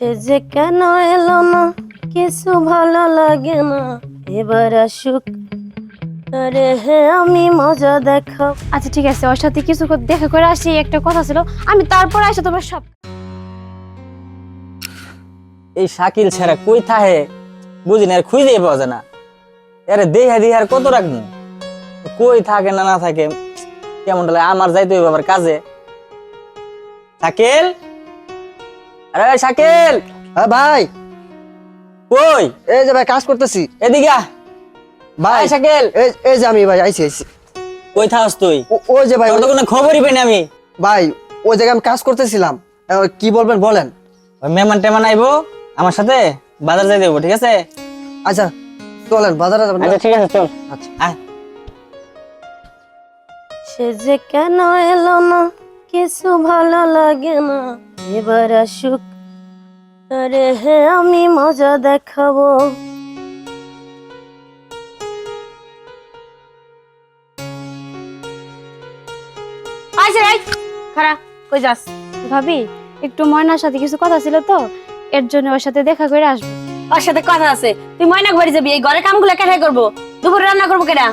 সে যে কেন এলো না কিছু ভালো লাগে না। এবার আসুক। আরে হে আমি মজা দেখাব আচ্ছা ঠিক আছে ওর সাথে কিছু করে দেখা করে আসি একটা কথা ছিল। আমি তারপর আসে তোমার সব এই শাকিল ছেড়া কই থাহে বুঝি না খুঁজেই পাওয়া যায় না। আরে দেহা দিয়ে আর কত রাখব? কই থাকে না না থাকে কেমন লাগে? আমার যাইতে হইব আবার কাজে। শাকিল? আরে শাকিল! হ্যাঁ ভাই। কই? এই যে ভাই কাজ করতেছি। এদিকে আ। ভাই শাকিল। এই এই যে আমি ভাই আইছি আইছি। কই থাকস তুই? ওই যে ভাই তোর তো কোনো খবরই পাই না আমি। ভাই ওই জায়গায় আমি কাজ করতেছিলাম কি বলবেন বলেন। মেহমান টেমান আইবো আমার সাথে বাজার যাই দেবো ঠিক আছে? আচ্ছা চলেন বাজারে যাবেন না? আচ্ছা ঠিক আছে চল। আচ্ছা। আয়। সে যে কেন এলো না কিছু ভালো লাগে না। এবার আসুক। আরে হে আমি মজা দেখাবো। কই যাস? ভাবি একটু ময়নার সাথে কিছু কথা ছিল তো এর জন্য ওর সাথে দেখা করে আসব। ওর সাথে কথা আছে। তুই ময়না ঘরে যাবি এই ঘরের কামগুলো কেটে করব? দুপুরে রান্না করব কেটা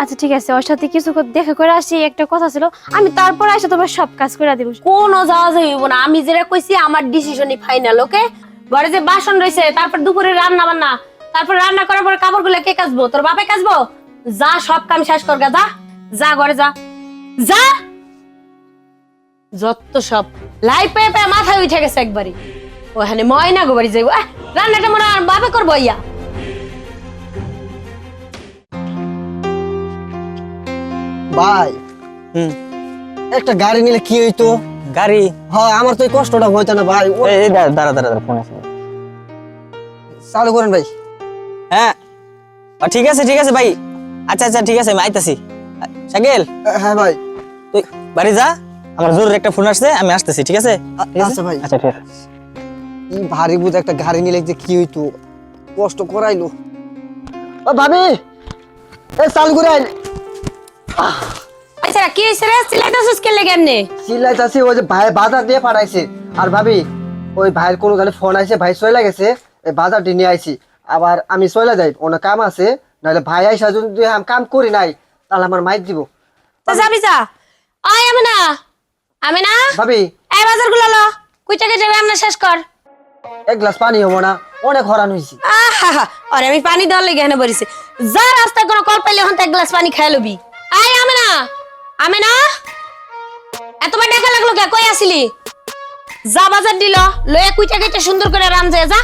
আচ্ছা ঠিক আছে ওর সাথে কিছু দেখা করে আসি একটা কথা ছিল আমি তারপর আসে তোমার সব কাজ করে দিব। কোনো যাওয়া যাইব না। আমি যেটা কইছি আমার ডিসিশনই ফাইনাল ওকে ঘরে যে বাসন রয়েছে তারপর দুপুরে রান্না বান্না তারপর রান্না করার পর কাপড়গুলো কে কাচবো? তোর বাপে কাচবো? যা সব কাম শেষ কর গা, যা যা ঘরে যা। যা! যত সব। লাই পেয়ে পেয়ে মাথায় উঠে গেছে একবারই। ওখানে ময়না গো বাড়ি যাইবো। রান্নাটা মনে হয় বাপে করব ইয়া ভাই। হুম। একটা গাড়ি নিলে কি হইতো? গাড়ি? হ্যাঁ আমার তো এই কষ্টটা হইতো না ভাই। এই এই দাঁড়া দাঁড়া দাঁড়া ফোন আছে। চালু করেন ভাই। হ্যাঁ। ঠিক আছে ঠিক আছে ভাই। আচ্ছা আচ্ছা ঠিক আছে আমি আইতাছি। শাকিল? হ্যাঁ ভাই। তুই বাড়ি যা আমার জরুরি একটা ফোন আসছে আমি আসতেছি ঠিক আছে? আচ্ছা ভাই। আচ্ছা ঠিক আছে। কি ভারী বুঝ একটা গাড়ি নিলে যে কি হইতো? কষ্ট করাইলো। ও ভাবি! এই চালু করে আইন আচ্ছা কি হয়েছে রে? সিলাইতাছিস কে লেগে এমনি চিল্লাইতাছি ওই যে ভাই বাজার দিয়ে পাঠাইছে। আর ভাবি ওই ভাইয়ের কোনো গাড়ি ফোন আইছে ভাই চলে গেছে এই বাজারটি নিয়ে আইছি। আবার আমি চলে যাই অনেক কাম আছে নাহলে ভাই আইসা যদি আমি কাম করি নাই তাহলে আমার মাইক দিব। যাবি যা। আয় আমি না আমি না ভাবি। এই বাজারগুলো লো। কুই টাকা যাবে? আমরা শেষ কর। এক গ্লাস পানি হব না অনেক হরান হয়েছি আহা আরে আমি পানি দেওয়ার লেগে এখানে বলিছি যা রাস্তায় কোনো কল পাইলে হন এক গ্লাস পানি খাই লবি। আয় আমি না আমি না এতবার দেখা লাগল কে? কই আসিলি? যা বাজার দিল লয়ে কুই টাকা সুন্দর করে রান যায় যা।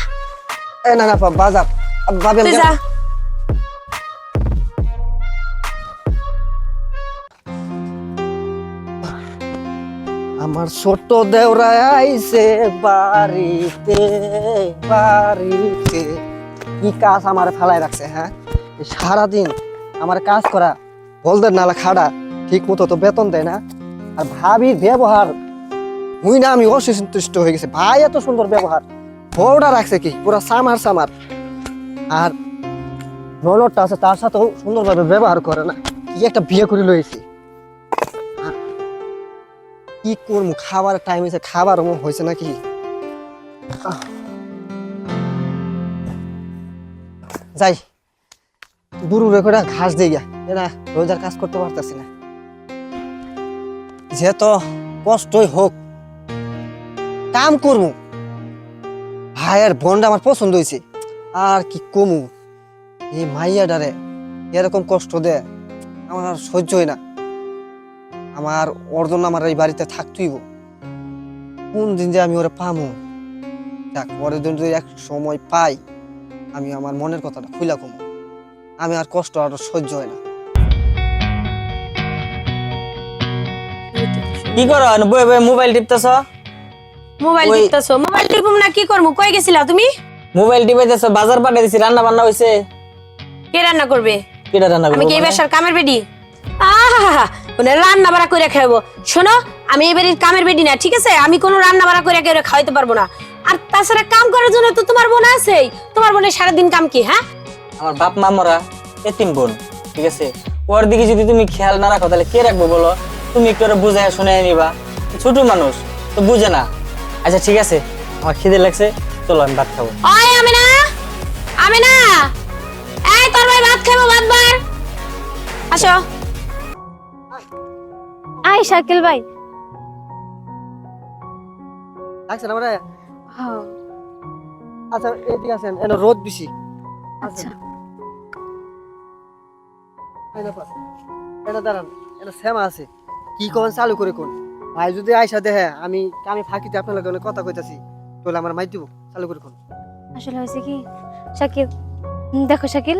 এ না না বাজার আমি যা। আমার ছোট দেওরা আইছে বাড়িতে বাড়িতে। কি কাজ আমার ফেলায় রাখছে হ্যাঁ? সারাদিন আমার কাজ করা বলদের নালা খাড়া ঠিক মতো তো বেতন দেয় না। আর ভাবির ব্যবহার হুই না, আমি অসন্তুষ্ট হয়ে গেছে। ভাই এত সুন্দর ব্যবহার। বউটা রাখছে কি? পুরা সামার সামার। আর ননদটা আছে, তার সাথেও সুন্দরভাবে ব্যবহার করে না। কি একটা বিয়ে করে আর কি করব খাবার টাইম হয়েছে, খাবার হয়েছে নাকি। যাই বুড়ু রে করে ঘাস দিয়ে গিয়া। না রোজার কাজ করতে পারতেছি না। যেহেতু কষ্টই হোক, কাম করব ভাইয়ের বোনটা আমার পছন্দ হয়েছে, আর কি কমু? এই মাইয়া ডারে এরকম কষ্ট দে আমার আর সহ্য হয় না। আমার অর্জন আমার এই বাড়িতে থাকতেইব কোন দিন যে আমি ওরা পামু? দেখ পরের দিন যদি এক সময় পাই, আমি আমার মনের কথাটা খুলা কমু। আমি আর কষ্ট আর সহ্য হয় না। কি করো? বই বই মোবাইল টিপতেছ? মোবাইল ওই- টিপতেছো? মোবাইল টিপুম না কি করব কই গেছিলা তুমি? মোবাইল টিপাইতেছ বাজার পাঠিয়ে দিছি রান্না বান্না হইছে। কে রান্না করবে? কেটা রান্না আমি করব কি এই? বাসার কামের বেডি? আহা মানে রান্না বাড়া করে খাইবো। শোনো আমি এই বাড়ির কামের বেডি না ঠিক আছে? আমি কোনো রান্না বাড়া করে কেউ খাওয়াইতে পারব না। আর তাছাড়া কাম করার জন্য তো তোমার বোন আছেই। তোমার বোনের সারাদিন কাম কি হ্যাঁ? আমার বাপ মা মরা এতিম বোন ঠিক আছে? ওর দিকে যদি তুমি খেয়াল না রাখো তাহলে কে রাখব বলো? তুমি একটু বুঝাই শুনে নিবা। ছোট মানুষ তো বুঝে না। আচ্ছা ঠিক আছে। আমার খিদে লাগছে চলো আমি ভাত খাব। ওই আমি না আমি না এই তোর ভাই ভাত খাব ভাত বার। আসো। আয় শাকিল ভাই। হ্যাঁ। আচ্ছা এদিকে আছেন এনে রোদ বেশি। আচ্ছা। এনে দাঁড়ান। এনে শ্যামা আছে। কি কখন চালু করে কোন? ভাই যদি আইসা দেখে আমি আমি ফাঁকিতে আপনার লগে অনেক কথা কইতাছি তাহলে আমার মাই দিব চালু করে কোন? আসলে হয়েছে কি শাকিল দেখো শাকিল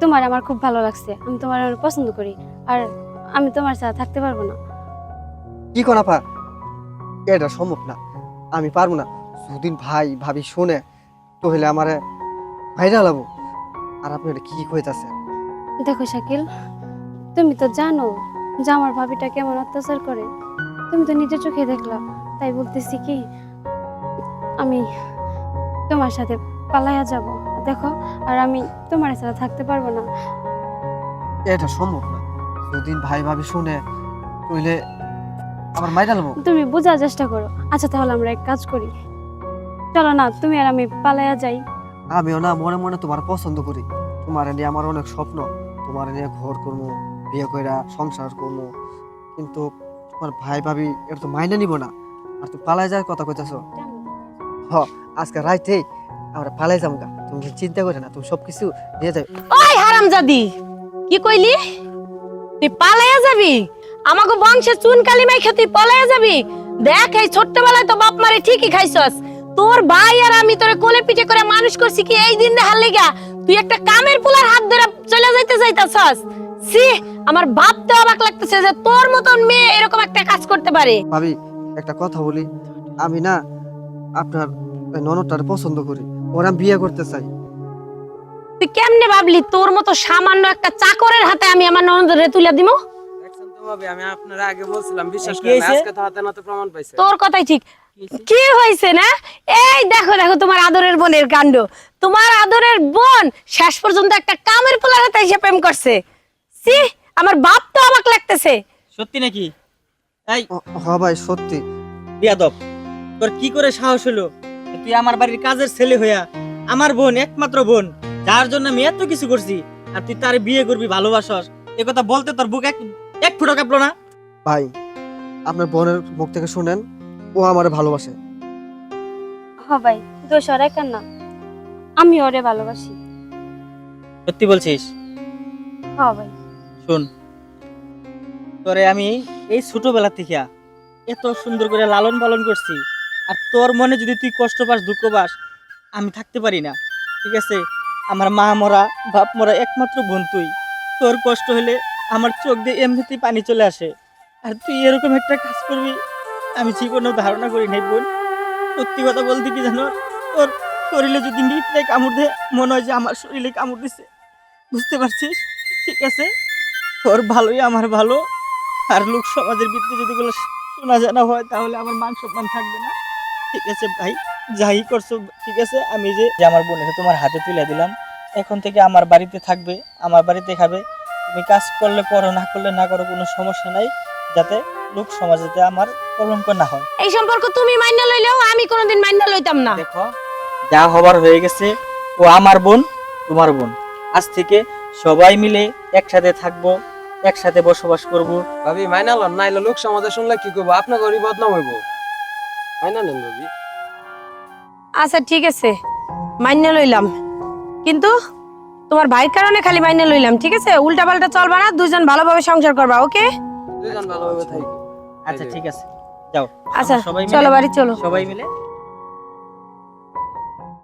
তোমার আমার খুব ভালো লাগছে আমি তোমার অনেক পছন্দ করি আর আমি তোমার ছাড়া থাকতে পারব না। কি কোন আপা? এটা সম্ভব না আমি পারব না। দুদিন ভাই ভাবি শুনে তাহলে আমার ভাইরা লাবো। আর আপনি এটা কি কইতাছেন? দেখো শাকিল তুমি তো জানো যে আমার ভাবিটা কেমন অত্যাচার করে। তুমি তো নিজের চোখে দেখলা তাই বলতেছি কি আমি তোমার সাথে পালাইয়া যাব। দেখো আর আমি তোমার ছাড়া থাকতে পারব না। এটা সম্ভব না। দুদিন ভাই ভাবি শুনে তাহলে আমার মাইরা লাবো তুমি বোঝার চেষ্টা করো। আচ্ছা তাহলে আমরা এক কাজ করি। চলো না তুমি আর আমি পালাইয়া যাই। আমিও না মনে মনে তোমার পছন্দ করি। তোমার নিয়ে আমার অনেক স্বপ্ন তোমার নিয়ে ঘর করব। বিয়ে কইরা সংসার করব কিন্তু তোমার ভাই ভাবি এটা তো মাইনে নিব না। আর তুমি পালাই যাওয়ার কথা কইতাছো। হ, আজকে রাইতে আমরা পালাই যাব গা তুমি চিন্তা করে না, তুমি সবকিছু নিয়ে যাবে ওই হারামজাদি, কি কইলি? তুই পালাইয়া যাবি? আমাকে বংশে চুন কালি মাই তুই পালাইয়া যাবি? দেখ, এই ছোট্টবেলায় তো বাপ মারে ঠিকই খাইছস। তোর ভাই আর আমি তোরে কোলে পিঠে করে মানুষ করছি কি এই দিন দেখার লেগা? তুই একটা কামের পোলার হাত ধরে চলে যাইতে যাইতাছস। সি আমার ভাবতে অবাক লাগতেছে যে তোর মতন মেয়ে এরকম একটা কাজ করতে পারে। ভাবি একটা কথা বলি। আমি না আপনার ননদটার পছন্দ করি। ওরা বিয়ে করতে চাই। তুই কেমনে ভাবলি তোর মতো সামান্য একটা চাকরের হাতে আমি আমার ননদরে তুলে দিমু দেখছেন তো ভাবি আমি আপনারা আগে বলছিলাম বিশ্বাস কি করেন হয়েছে? আজকে তো হাতে নাতে প্রমাণ পাইছে। তোর কথাই ঠিক। কি হয়েছে না? এই দেখো দেখো তোমার আদরের বোনের কাণ্ড। তোমার আদরের বোন শেষ পর্যন্ত একটা কামের পোলার হাতে এসে প্রেম করছে। সি আমার বাপ তো অবাক লাগতেছে। সত্যি নাকি? এই হ- ভাই সত্যি। বিয়াদব তোর কি করে সাহস হলো? তুই আমার বাড়ির কাজের ছেলে হইয়া আমার বোন একমাত্র বোন যার জন্য আমি এত কিছু করছি আর তুই তার বিয়ে করবি ভালোবাসস। এ কথা বলতে তোর বুক এক এক ফুটো কাঁপলো না? ভাই আপনার বোনের মুখ থেকে শুনেন ও আমার ভালোবাসে। হ ভাই দোষ ওর একার না। আমি ওরে ভালোবাসি। সত্যি বলছিস? হ ভাই। শোন। তোরে আমি এই ছোটবেলা থেকে এত সুন্দর করে লালন পালন করছি, আর তোর মনে যদি তুই কষ্ট পাস, দুঃখ পাস, আমি থাকতে পারি না। ঠিক আছে? আমার মা মরা, বাপ মরা একমাত্র বোন তুই। তোর কষ্ট হলে আমার চোখ দিয়ে এমনিতেই পানি চলে আসে। আর তুই এরকম একটা কাজ করবি, আমি জীবনে ধারণা করি নাই বোন। সত্যি কথা বলতে কি জানো, তোর শরীরে যদি নিটে কামড় দেয়, মনে হয় যে আমার শরীরে কামড় দিছে। বুঝতে পারছিস? ঠিক আছে? তোর ভালোই আমার ভালো। আর লোক সমাজের ভিত্তি যদি গুলো শোনা জানা হয় তাহলে আমার মান সম্মান থাকবে না। ঠিক আছে ভাই যাই করছ ঠিক আছে? আমি যে যে আমার বোনের তোমার হাতে তুলে দিলাম। এখন থেকে আমার বাড়িতে থাকবে আমার বাড়িতে খাবে। তুমি কাজ করলে করো না করলে না করো কোনো সমস্যা নাই। যাতে লোক সমাজেতে আমার কলঙ্ক না হয়। এই সম্পর্ক তুমি মান্য লইলেও আমি কোনোদিন মান্য লইতাম না। দেখো যা হবার হয়ে গেছে ও আমার বোন তোমার বোন। আজ থেকে সবাই মিলে একসাথে থাকব। একসাথে বসবাস করব। ভাবি মাইনা লন নাইলে লোক সমাজে শুনলে কি করব আপনার গরিব বদনাম হইব। মাইনা নেন ভাবি। আচ্ছা ঠিক আছে। মান্য লইলাম। কিন্তু তোমার ভাইয়ের কারণে খালি মান্য লইলাম ঠিক আছে? উল্টা পাল্টা চলবা না দুজন ভালোভাবে সংসার করবা ওকে? দুজন ভালোভাবে থাকি। আচ্ছা ঠিক আছে। যাও। আচ্ছা সবাই চলো বাড়ি চলো। সবাই মিলে